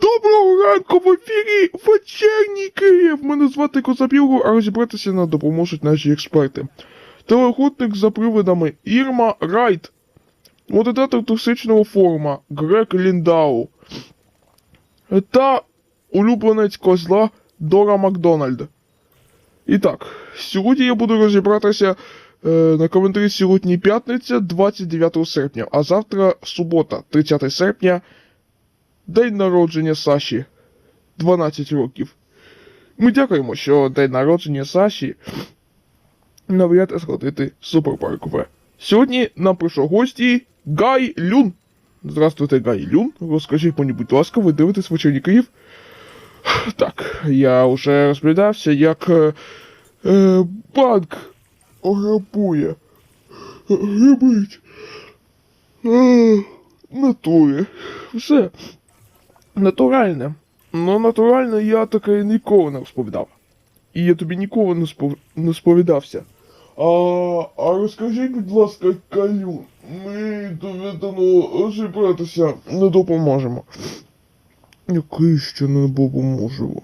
Доброго ранку в ефірі вечірній Київ. Мене звати Козап а розібратися нам допоможуть наші експерти. Телегутник за привидами Ірма Райт, модератор токсичного форума Грек Ліндау та улюбленець козла Дора Макдональд. І так, сьогодні я буду розібратися е, на коментарі сьогодні п'ятниця, 29 серпня, а завтра субота, 30 серпня, день народження Саші. 12 років. Ми дякуємо, що день народження Саші навряд сходити суперпаркове. Сьогодні нам прийшов гості Гай Люн. Здравствуйте, Гай Люн. Розкажіть мені, будь ласка, ви дивитесь вечірній Київ? Так, я вже розповідався, як е, е, банк ограбує. Грабить. Е, натурі. Все. Натуральне. Ну, натурально я таке ніколи не розповідав. І я тобі ніколи не, спов... не сповідався. А, а розкажи, будь ласка, Калю, ми доведено розібратися не допоможемо. Який ще не допоможемо?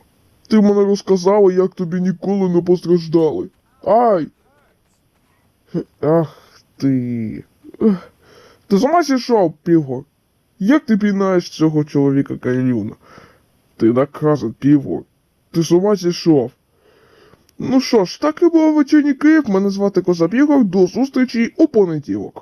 Ти мене розказала, як тобі ніколи не постраждали. Ай! Ах ти. Ти сама зійшов, Півгор? Як ти пінаєш цього чоловіка Кайлюна? Ти наказан, піво. Ти з ума зійшов. Ну що ж, так і було вечірній Київ. Мене звати Козапігов. До зустрічі у понеділок.